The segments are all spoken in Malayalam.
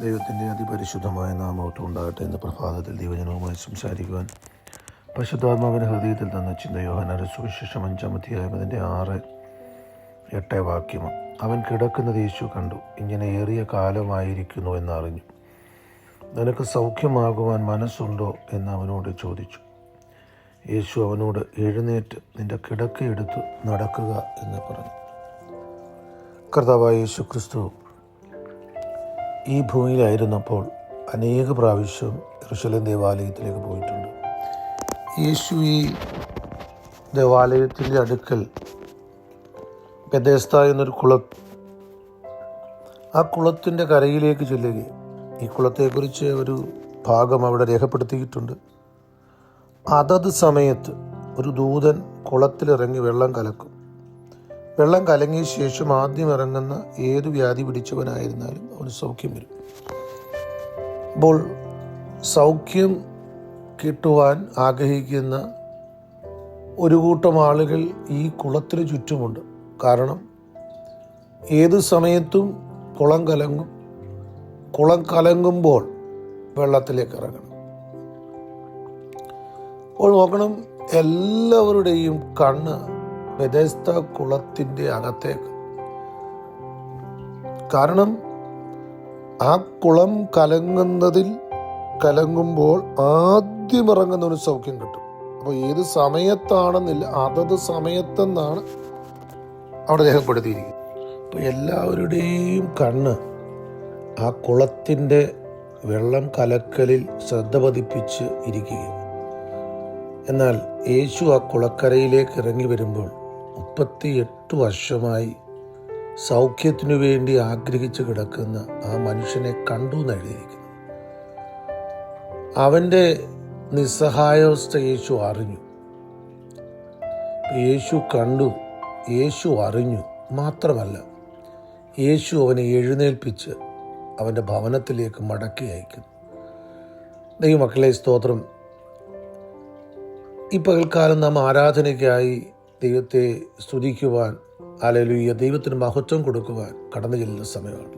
ദൈവത്തിന്റെ അതിപരിശുദ്ധമായ നാമോട്ട് ഉണ്ടാകട്ടെ എന്ന പ്രഭാതത്തിൽ ദൈവജനവുമായി സംസാരിക്കുവാൻ പരിശുദ്ധാത്മാവിന്റെ ഹൃദയത്തിൽ തന്ന ചിന്ത യോഹനാന്റെ സുവിശേഷം അഞ്ചാമത്തി അതിന്റെ ആറ് എട്ടേ വാക്യം അവൻ കിടക്കുന്നത് യേശു കണ്ടു. ഇങ്ങനെ ഏറിയ കാലമായിരിക്കുന്നു എന്നറിഞ്ഞു. നിനക്ക് സൗഖ്യമാകുവാൻ മനസ്സുണ്ടോ? എന്ന് അവനോട് ചോദിച്ചു. യേശു അവനോട് എഴുന്നേറ്റ് നിന്റെ കിടക്കയെടുത്ത് നടക്കുക എന്ന് പറഞ്ഞു. കർത്താവായ യേശു ക്രിസ്തു ഈ ഭൂമിയിലായിരുന്നപ്പോൾ അനേക പ്രാവശ്യം ഋഷലം ദേവാലയത്തിലേക്ക് പോയിട്ടുണ്ട്. യേശു ഈ ദേവാലയത്തിന്റെ അടുക്കൽ ബെദേസ്ത എന്നൊരു കുളം ആ കുളത്തിന്റെ കരയിലേക്ക് ചെല്ലുകയും ഈ കുളത്തെക്കുറിച്ച് ഒരു ഭാഗം അവിടെ രേഖപ്പെടുത്തിയിട്ടുണ്ട്. അതത് സമയത്ത് ഒരു ദൂതൻ കുളത്തിലിറങ്ങി വെള്ളം കലക്കും. വെള്ളം കലങ്ങിയ ശേഷം ആദ്യം ഇറങ്ങുന്ന ഏത് വ്യാധി പിടിച്ചവനായിരുന്നാലും അവന് സൗഖ്യം വരും. അപ്പോൾ സൗഖ്യം കിട്ടുവാൻ ആഗ്രഹിക്കുന്ന ഒരു കൂട്ടം ആളുകൾ ഈ കുളത്തിന് ചുറ്റുമുണ്ട്. കാരണം ഏത് സമയത്തും കുളം കലങ്ങും. കുളം കലങ്ങുമ്പോൾ വെള്ളത്തിലേക്ക് ഇറങ്ങണം. അപ്പോൾ നോക്കണം എല്ലാവരുടെയും കണ്ണ് വ്യത്യസ്ത കുളത്തിന്റെ അകത്തേക്ക്. കാരണം ആ കുളം കലങ്ങുന്നതിൽ കലങ്ങുമ്പോൾ ആദ്യം ഇറങ്ങുന്ന ഒരു സൗഖ്യം കിട്ടും. അപ്പോൾ ഏത് സമയത്താണെന്നില്ല അതത് സമയത്തെന്നാണ് അവിടെ രേഖപ്പെടുത്തിയിരിക്കുന്നത്. അപ്പോൾ എല്ലാവരുടെയും കണ്ണ് ആ കുളത്തിന്റെ വെള്ളം കലക്കലിൽ ശ്രദ്ധ പതിപ്പിച്ച് ഇരിക്കുകയും എന്നാൽ യേശു ആ കുളക്കരയിലേക്ക് ഇറങ്ങി വരുമ്പോൾ മുപ്പത്തിയെട്ട് വർഷമായി സൗഖ്യത്തിനു വേണ്ടി ആഗ്രഹിച്ചു കിടക്കുന്ന ആ മനുഷ്യനെ കണ്ടു എന്ന് എഴുതിയിരിക്കുന്നു അവന്റെ നിസ്സഹായാവസ്ഥ യേശു അറിഞ്ഞു. യേശു കണ്ടു യേശു അറിഞ്ഞു മാത്രമല്ല യേശു അവനെ എഴുന്നേൽപ്പിച്ച് അവന്റെ ഭവനത്തിലേക്ക് മടക്കി അയക്കുന്നു. ദൈവമക്കളെ സ്തോത്രം. ഈ പകൽക്കാലം നാം ആരാധനയ്ക്കായി ദൈവത്തെ സ്തുതിക്കുവാൻ അലലുയ്യ ദൈവത്തിന് മഹത്വം കൊടുക്കുവാൻ കടന്നു ചെല്ലുന്ന സമയമാണ്.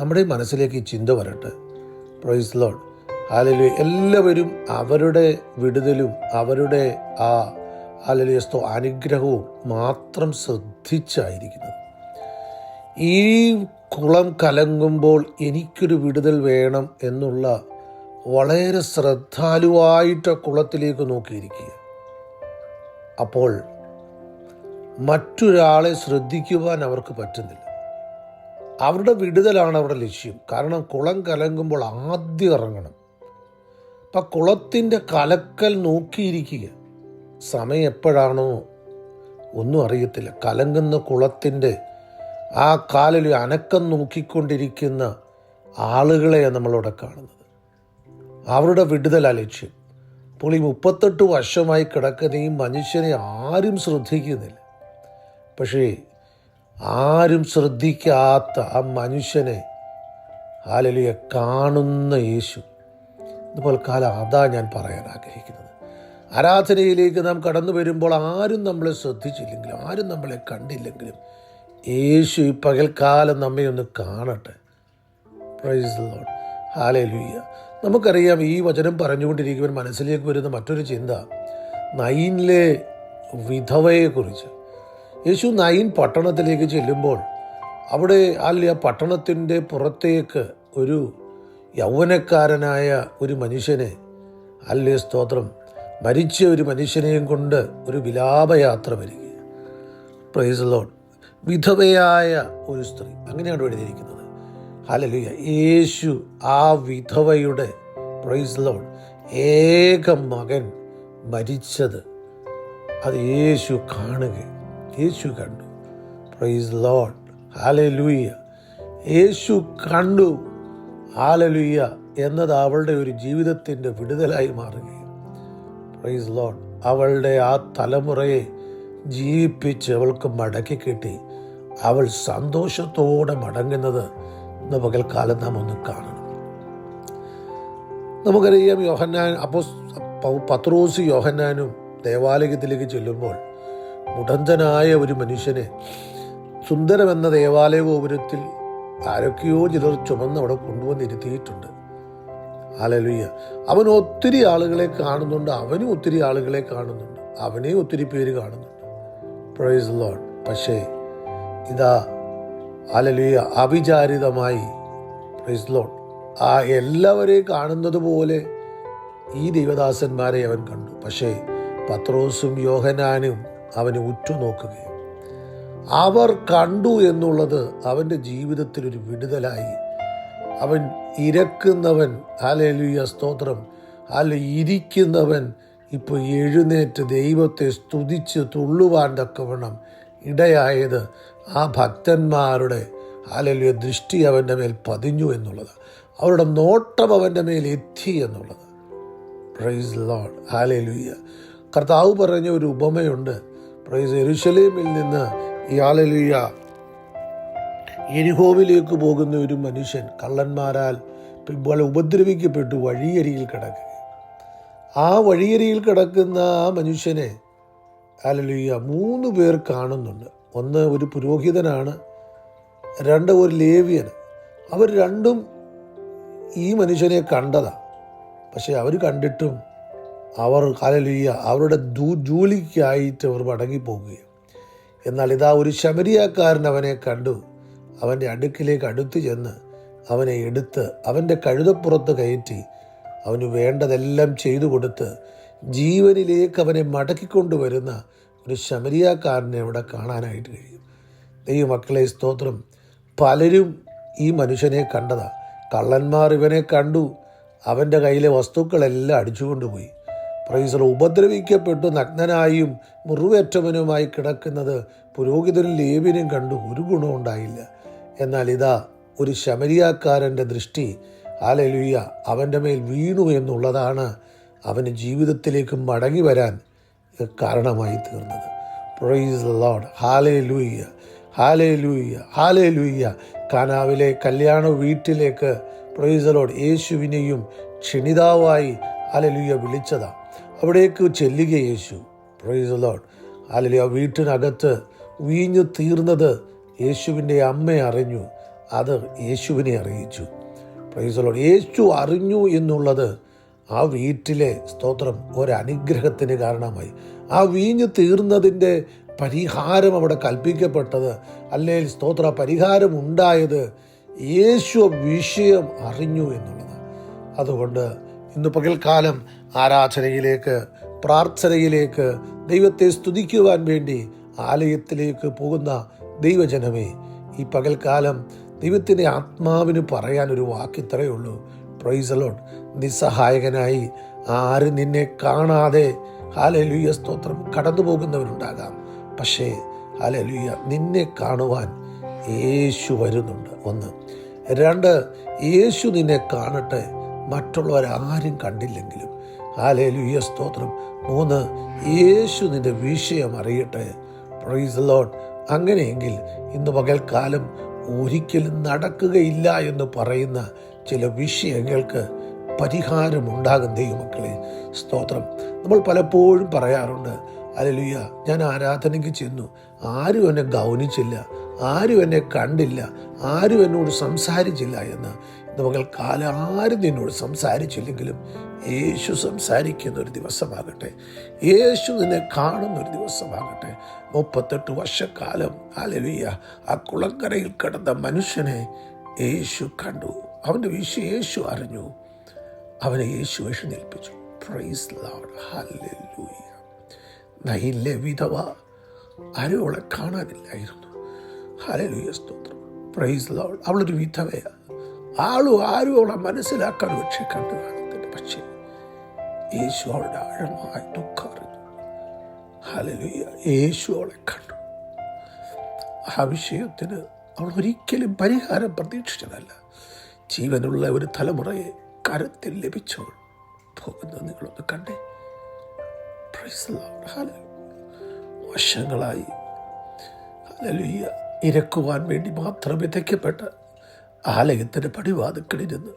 നമ്മുടെ മനസ്സിലേക്ക് ചിന്ത വരട്ടെ. പ്രൈസ് ലോഡ് അലലു എല്ലാവരും അവരുടെ വിടുതലും അവരുടെ ആ അലലിയസ്തോ അനുഗ്രഹവും മാത്രം ശ്രദ്ധിച്ചായിരിക്കുന്നത് ഈ കുളം കലങ്ങുമ്പോൾ എനിക്കൊരു വിടുതൽ വേണം എന്നുള്ള വളരെ ശ്രദ്ധാലുവായിട്ട് കുളത്തിലേക്ക് നോക്കിയിരിക്കുക അപ്പോൾ മറ്റൊരാളെ ശ്രദ്ധിക്കുവാൻ അവർക്ക് പറ്റുന്നില്ല. അവരുടെ വിടുതലാണ് അവരുടെ ലക്ഷ്യം. കാരണം കുളം കലങ്കുമ്പോൾ ആദ്യം ഇറങ്ങണം. അപ്പം കുളത്തിന്റെ കലക്കൽ നോക്കിയിരിക്കുക. സമയം എപ്പോഴാണോ? ഒന്നും അറിയത്തില്ല. കലങ്ങുന്ന കുളത്തിന്റെ ആ കാലിൽ അനക്കം നോക്കിക്കൊണ്ടിരിക്കുന്ന ആളുകളെയാണ് നമ്മളവിടെ കാണുന്നത്. അവരുടെ വിടുതല ലക്ഷ്യം. അപ്പോൾ ഈ മുപ്പത്തെട്ട് വർഷമായി കിടക്കുന്ന ഈ മനുഷ്യനെ ആരും ശ്രദ്ധിക്കുന്നില്ല. പക്ഷേ ആരും ശ്രദ്ധിക്കാത്ത ആ മനുഷ്യനെ ഹാലലിയെ കാണുന്ന യേശു. ഇതുപോലെ കാലം അതാ ഞാൻ പറയാൻ ആഗ്രഹിക്കുന്നത്. ആരാധനയിലേക്ക് നാം കടന്നു വരുമ്പോൾ ആരും നമ്മളെ ശ്രദ്ധിച്ചില്ലെങ്കിലും ആരും നമ്മളെ കണ്ടില്ലെങ്കിലും യേശു ഈ പകൽക്കാലം നമ്മെ ഒന്ന് കാണട്ടെ. പ്രൈസ് ലോഡ് ഹാലലുയ്യ നമുക്കറിയാം ഈ വചനം പറഞ്ഞുകൊണ്ടിരിക്കുവാൻ മനസ്സിലേക്ക് വരുന്ന മറ്റൊരു ചിന്ത നൈനിലെ വിധവയെക്കുറിച്ച്. യേശു നൈൻ പട്ടണത്തിലേക്ക് ചെല്ലുമ്പോൾ അവിടെ അല്ല പട്ടണത്തിന്റെ പുറത്തേക്ക് ഒരു യൗവനക്കാരനായ ഒരു മനുഷ്യനെ അല്ലേ സ്തോത്രം മരിച്ച ഒരു മനുഷ്യനെയും കൊണ്ട് ഒരു വിലാപയാത്ര വരിക പ്രൈസ് ലോഡ് വിധവയായ ഒരു സ്ത്രീ. അങ്ങനെയാണ് എഴുതിയിരിക്കുന്നത്. ഹലലുയ യേശു ആ വിധവയുടെ പ്രൈസ് ലോഡ് ഏക മകൻ മരിച്ചത് അത് യേശു കാണുക യേശു കണ്ടു. പ്രൈസ് ലോഡ് ഹാലലൂയ യേശു കണ്ടു. ഹാലലുയ്യ എന്നത് അവളുടെ ഒരു ജീവിതത്തിന്റെ വിടുതലായി മാറുകയും. പ്രൈസ് ലോഡ് അവളുടെ ആ തലമുറയെ ജീവിപ്പിച്ച് അവൾക്ക് മടക്കി കിട്ടി. അവൾ സന്തോഷത്തോടെ മടങ്ങുന്നത് ഇന്ന് പകൽക്കാലം നാം ഒന്ന് കാണണം. നമുക്കറിയാം യോഹന്നാൻ അപ്പോൾ പത്രോസ് യോഹന്നാനും ദേവാലയത്തിലേക്ക് ചെല്ലുമ്പോൾ മുടന്തനായ ഒരു മനുഷ്യനെ സുന്ദരമെന്ന ദേവാലയ ഗോപുരത്തിൽ ആരൊക്കെയോ ചിലർ ചുമന്ന് അവിടെ കൊണ്ടുവന്നിരുത്തിയിട്ടുണ്ട്. ആലലുയ്യ അവൻ ഒത്തിരി ആളുകളെ കാണുന്നുണ്ട് അവനും ഒത്തിരി ആളുകളെ കാണുന്നുണ്ട് അവനെ ഒത്തിരി പേര് കാണുന്നുണ്ട്. പ്രൈസ് ലോഡ് പക്ഷേ ഇതാ ആലലുയ്യ അവിചാരിതമായി പ്രൈസ് ലോഡ് ആ എല്ലാവരെയും കാണുന്നത് പോലെ ഈ ദൈവദാസന്മാരെ അവൻ കണ്ടു. പക്ഷേ പത്രോസും യോഹനാനും അവനെ ഉറ്റുനോക്കുകയും. അവർ കണ്ടു എന്നുള്ളത് അവന്റെ ജീവിതത്തിൽ ഒരു വിടുതലായി. അവൻ ഇരക്കുന്നവൻ ഹാലലുയ സ്തോത്രം. അല്ല ഇരിക്കുന്നവൻ ഇപ്പോൾ എഴുന്നേറ്റ് ദൈവത്തെ സ്തുതിച്ച് തുള്ളുവാൻ തക്കവണ്ണം ഇടയായത് ആ ഭക്തന്മാരുടെ ഹാലലുയ ദൃഷ്ടി അവന്റെ മേൽ പതിഞ്ഞു എന്നുള്ളത്. അവരുടെ നോട്ടം അവന്റെ മേൽ എത്തി എന്നുള്ളത്. പ്രൈസ് ലോഡ് ഹാലലുയ്യ കർത്താവ് പറഞ്ഞ ഒരു ഉപമയുണ്ട്. പ്രൈസ് എരുശലേമിൽ നിന്ന് ഈ ഹാലലുയ്യ എരിഹോവിലേക്ക് പോകുന്ന ഒരു മനുഷ്യൻ കള്ളന്മാരാൽ പോലെ ഉപദ്രവിക്കപ്പെട്ടു വഴിയരിയിൽ കിടക്കുക. ആ വഴിയരിയിൽ കിടക്കുന്ന ആ മനുഷ്യനെ ഹാലലുയ്യ മൂന്ന് പേർ കാണുന്നുണ്ട്. ഒന്ന് ഒരു പുരോഹിതനാണ് രണ്ട് ഒരു ലേവിയൻ. അവർ രണ്ടും ഈ മനുഷ്യനെ കണ്ടതാണ് പക്ഷേ അവർ കണ്ടിട്ടും അവർ കാലലുയ്യ അവരുടെ ദൂ ജോലിക്കായിട്ട് അവർ മടങ്ങിപ്പോകുകയും. എന്നാൽ ഇതാ ഒരു ശബരിയാക്കാരൻ അവനെ കണ്ടു. അവന്റെ അടുക്കിലേക്ക് അടുത്തു ചെന്ന് അവനെ എടുത്ത് അവന്റെ കഴുതപ്പുറത്ത് കയറ്റി അവന് വേണ്ടതെല്ലാം ചെയ്തു കൊടുത്ത് ജീവനിലേക്ക് അവനെ മടക്കിക്കൊണ്ടുവരുന്ന ഒരു ശമരിയാക്കാരനെ അവിടെ കാണാനായിട്ട് കഴിയും. ദൈവമക്കളെ സ്തോത്രം. പലരും ഈ മനുഷ്യനെ കണ്ടതാ. കള്ളന്മാർ ഇവനെ കണ്ടു. അവന്റെ കയ്യിലെ വസ്തുക്കളെല്ലാം അടിച്ചുകൊണ്ടുപോയി. പ്രൈസർ ഉപദ്രവിക്കപ്പെട്ടു നഗ്നനായും മുറിവേറ്റവനുമായി കിടക്കുന്നത് പുരോഹിതനും ലേവിനും കണ്ടു ഒരു ഗുണവും ഉണ്ടായില്ല. എന്നാൽ ഇതാ ഒരു ശമരിയാക്കാരന്റെ ദൃഷ്ടി. ആലലുയ്യ അവന്റെ മേൽ വീണു എന്നുള്ളതാണ് അവന് ജീവിതത്തിലേക്ക് മടങ്ങി വരാൻ കാരണമായി തീർന്നത്. പ്രൈസ് ലോഡ് ഹാലേ ലൂയ്യ ഹാലേ ലൂയ്യ ഹാലേ ലൂയ്യ കാനാവിലെ കല്യാണ വീട്ടിലേക്ക് പ്രൈസ് ലോഡ് യേശുവിനെയും ക്ഷണിതാവായി. ഹാലലുയ്യ വിളിച്ചതാ. അവിടേക്ക് ചെല്ലുക യേശു. പ്രൈസ് ലോഡ് അല്ലെങ്കിൽ ആ വീട്ടിനകത്ത് വീഞ്ഞു തീർന്നത് യേശുവിന്റെ അമ്മ അറിഞ്ഞു. അത് യേശുവിനെ അറിയിച്ചു. പ്രൈസ് ലോഡ് യേശു അറിഞ്ഞു എന്നുള്ളത് ആ വീട്ടിലെ സ്തോത്രം ഒരനുഗ്രഹത്തിന് കാരണമായി. ആ വീഞ്ഞു തീർന്നതിന്റെ പരിഹാരം അവിടെ കൽപ്പിക്കപ്പെട്ടത് അല്ലെങ്കിൽ സ്തോത്ര പരിഹാരം ഉണ്ടായത് യേശു വിഷയം അറിഞ്ഞു എന്നുള്ളത് അതുകൊണ്ട് ഇന്ന് പകൽക്കാലം ആരാധനയിലേക്ക് പ്രാർത്ഥനയിലേക്ക് ദൈവത്തെ സ്തുതിക്കുവാൻ വേണ്ടി ആലയത്തിലേക്ക് പോകുന്ന ദൈവജനമേ ഈ പകൽക്കാലം ദൈവത്തിന്റെ ആത്മാവിന് പറയാൻ ഒരു വാക്കിത്രയേ ഉള്ളൂ. പ്രൈസലോൺ നിസ്സഹായകനായി ആരും നിന്നെ കാണാതെ ഹാലലുയ്യ സ്തോത്രം കടന്നു പോകുന്നവരുണ്ടാകാം പക്ഷേ ഹാലലുയ്യ നിന്നെ കാണുവാൻ യേശു വരുന്നുണ്ട്. ഒന്ന്. രണ്ട് യേശു നിന്നെ കാണട്ടെ. മറ്റുള്ളവരാരും കണ്ടില്ലെങ്കിലും. ഹാലലുയ്യ സ്തോത്രം. മൂന്ന് യേശു നിന്റെ വിഷയം അറിയട്ടെ. പ്രൈസ് ലോഡ് അങ്ങനെയെങ്കിൽ ഇന്ന് പകൽക്കാലം ഒരിക്കലും നടക്കുകയില്ല എന്ന് പറയുന്ന ചില വിഷയങ്ങൾക്ക് പരിഹാരമുണ്ടാകും ദൈവമക്കളെ. സ്തോത്രം. നമ്മൾ പലപ്പോഴും പറയാറുണ്ട് അലലുയ്യ ഞാൻ ആരാധനയ്ക്ക് ചെന്നു. ആരും എന്നെ ഗൗനിച്ചില്ല. ആരും എന്നെ കണ്ടില്ല. ആരും എന്നോട് സംസാരിച്ചില്ല എന്ന്. പകൽ കാലം ആരും നിന്നോട് സംസാരിച്ചില്ലെങ്കിലും യേശു സംസാരിക്കുന്ന ഒരു ദിവസമാകട്ടെ. യേശു നിന്നെ കാണുന്ന ഒരു ദിവസമാകട്ടെ. മുപ്പത്തെട്ട് വർഷക്കാലം അലലിയ ആ കുളക്കരയിൽ കിടന്ന മനുഷ്യനെ യേശു കണ്ടു. അവന്റെ വിഷു യേശു അറിഞ്ഞു. അവനെ യേശു എഴുന്നേൽപ്പിച്ചു. പ്രൈസ് ലോഡ് ഹല്ലേലൂയ നയിലെ വിധവ ആരും അവളെ കാണാനില്ലായിരുന്നു. ഹലലുയ സ്തോത്രം. പ്രൈസ് ലോഡ് അവളൊരു വിധവയാണ് ആളും ആരും അവളെ മനസ്സിലാക്കാൻ പക്ഷെ കണ്ടു കാണത്തില്ല പക്ഷേ യേശു അവളുടെ ആഴമായ ദുഃഖം അറിഞ്ഞു. ഹല്ലേലൂയ. യേശു അവളെ കണ്ടു. ആ വിഷയത്തിന് അവൾ ഒരിക്കലും പരിഹാരം പ്രതീക്ഷിച്ചതല്ല. ജീവനുള്ള ഒരു തലമുറയെ കരത്തിൽ ലഭിച്ചവൾ പോകുന്നത് നിങ്ങളൊന്ന് കണ്ടേ. വശങ്ങളായി. ഇരക്കുവാൻ വേണ്ടി മാത്രം വിതയ്ക്കപ്പെട്ട ആലയത്തിന്റെ പടിവാതുക്കളിരുന്ന്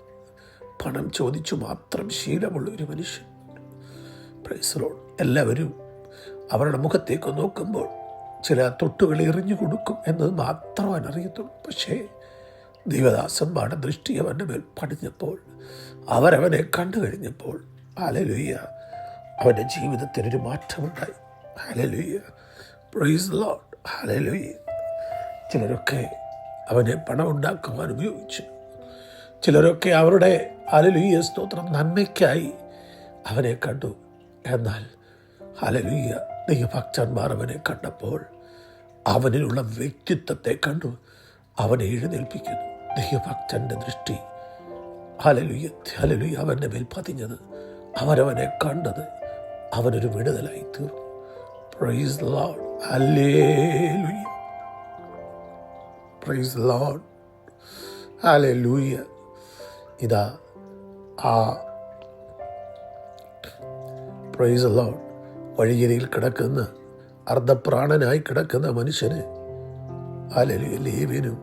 പണം ചോദിച്ചു മാത്രം ശീലമുള്ള ഒരു മനുഷ്യൻ. പ്രൈസറോൺ എല്ലാവരും അവരുടെ മുഖത്തേക്ക് നോക്കുമ്പോൾ ചില തൊട്ടുകൾ എറിഞ്ഞു കൊടുക്കും എന്നത് മാത്രം അവൻ അറിയത്തുള്ളൂ പക്ഷേ ദൈവദാസന്മാരുടെ ദൃഷ്ടി അവന്റെ മേൽ പടിഞ്ഞപ്പോൾ അവരവനെ കണ്ടു കഴിഞ്ഞപ്പോൾ അലലുയ്യ അവന്റെ ജീവിതത്തിനൊരു മാറ്റമുണ്ടായി. ഹലലുയ്യ പ്രൈസ് ലോഡ് ഹലലുയ്യ ചിലരൊക്കെ അവനെ പണം ഉണ്ടാക്കുവാൻ ഉപയോഗിച്ചു. ചിലരൊക്കെ അവരുടെ അലലുയ്യ സ്തോത്രം നന്മയ്ക്കായി അവനെ കണ്ടു. എന്നാൽ അലലുയ്യ ദൈവഭക്തന്മാർ അവനെ കണ്ടപ്പോൾ അവനിലുള്ള വ്യക്തിത്വത്തെ കണ്ടു. അവനെ എഴുന്നേൽപ്പിക്കുന്നു. ദൈവഭക്തന്റെ ദൃഷ്ടി. അലലുയ്യ അലലുയ്യ അവന്റെ മേൽ പതിഞ്ഞത്. അവരവനെ കണ്ടത് അവനൊരു വിടുതലായി തീർന്നു. Praise lord hallelujah. Praise lord hallelujah ഇതാ ആ പ്രൈസ് ലോഡ് വഴിയരിയിൽ കിടക്കുന്ന അർദ്ധപ്രാണനായി കിടക്കുന്ന മനുഷ്യന് ഹല്ലേലൂയ. ലേവ്യനും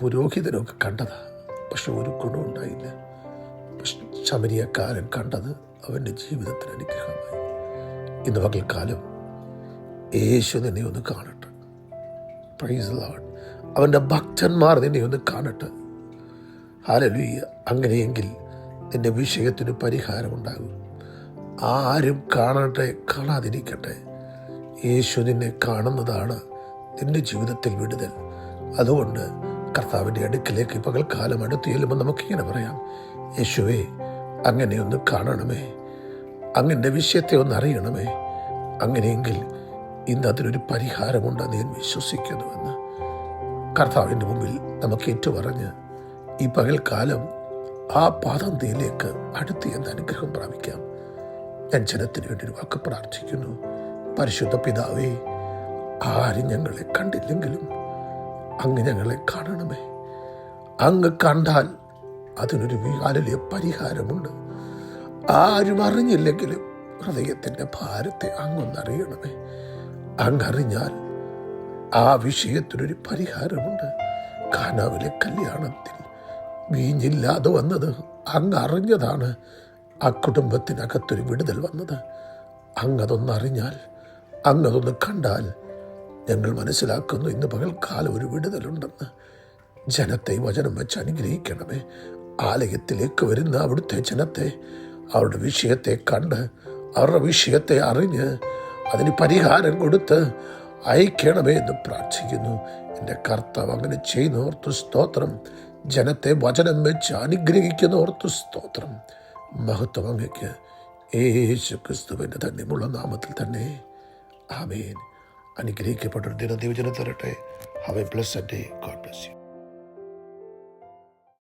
പുരോഹിതനൊക്കെ കണ്ടതാ. പക്ഷെ ഒരു ഗുണം ഉണ്ടായില്ല. ശമരിയക്കാരൻ കണ്ടത് അവന്റെ ജീവിതത്തിന് അനുഗ്രഹമായി. ഇന്ന് പകൽക്കാലം യേശു നിന്നെ ഒന്ന് കാണട്ടെ. പ്രൈസ് ലോഡ് അവന്റെ ഭക്തന്മാർ നിന്നെ ഒന്ന് കാണട്ടെ. ഹാലലുയ്യ അങ്ങനെയെങ്കിൽ നിന്റെ വിഷയത്തിന് പരിഹാരമുണ്ടാകും. ആരും കാണട്ടെ കാണാതിരിക്കട്ടെ. യേശു നിന്നെ കാണുന്നതാണ് നിന്റെ ജീവിതത്തിൽ വിടുതൽ. അതുകൊണ്ട് കർത്താവിന്റെ അടുക്കിലേക്ക് പകൽ പകൽക്കാലം അടുത്ത് നമുക്കിങ്ങനെ പറയാം യേശുവേ അങ്ങനെ ഒന്ന് കാണണമേ. അങ്ങന്റെ വിഷയത്തെ ഒന്ന് അറിയണമേ. അങ്ങനെയെങ്കിൽ ഇന്ന് അതിനൊരു പരിഹാരമുണ്ടെന്ന് ഞാൻ വിശ്വസിക്കുന്നുവെന്ന്. കർത്താവിന്റെ മുമ്പിൽ നമുക്ക് ഏറ്റുപറഞ്ഞ് ഈ പകൽക്കാലം ആ പാതന്തിയിലേക്ക് അടുത്ത് എന്ന അനുഗ്രഹം പ്രാപിക്കാം. ഞാൻ ജനത്തിന് വേണ്ടി ഒരു വാക്ക് പ്രാർത്ഥിക്കുന്നു. പരിശുദ്ധ പിതാവേ ആരും ഞങ്ങളെ കണ്ടില്ലെങ്കിലും അങ്ങ് ഞങ്ങളെ കാണണമേ. അങ്ങ് കണ്ടാൽ അതിനൊരു വികാലിലെ പരിഹാരമുണ്ട്. ആരും അറിഞ്ഞില്ലെങ്കിലും ഹൃദയത്തിന്റെ ഭാരത്തെ അങ്ങൊന്നറിയണമേ അങ്ങറിഞ്ഞാൽ ആ വിഷയത്തിനൊരു പരിഹാരമുണ്ട്. കാനാവിലെ കല്യാണത്തിൽ വീഞ്ഞില്ലാതെ വന്നത് അങ്ങ് അറിഞ്ഞതാണ് ആ കുടുംബത്തിനകത്തൊരു വിടുതൽ വന്നത്. അങ്ങതൊന്നറിഞ്ഞാൽ അങ്ങതൊന്ന് കണ്ടാൽ ഞങ്ങൾ മനസ്സിലാക്കുന്നു ഇന്ന് പകൽക്കാലം ഒരു വിടുതലുണ്ടെന്ന്. ജനത്തെ വചനം വെച്ച് അനുഗ്രഹിക്കണമേ. ആലയത്തിലേക്ക് വരുന്ന അവിടുത്തെ ജനത്തെ അവരുടെ വിഷയത്തെ കണ്ട് അവരുടെ വിഷയത്തെ അറിഞ്ഞ് അതിന് പരിഹാരം കൊടുത്ത് അയക്കണമേ എന്ന് പ്രാർത്ഥിക്കുന്നു. എന്റെ കർത്താവ് അങ്ങനെ ചെയ്യുന്ന. ഓർത്തു സ്തോത്രം. ജനത്തെ വചനം വെച്ച് അനുഗ്രഹിക്കുന്ന. ഓർത്തു സ്തോത്രം. മഹത്വം അങ്ങയ്ക്ക് യേശു ക്രിസ്തുവിന്റെ തന്നെയുള്ള നാമത്തിൽ തന്നെ. ആമേൻ. അനുഗ്രഹിക്കപ്പെട്ടൊരു ദിനദീവചനം തരട്ടെ. Have a bless day God bless you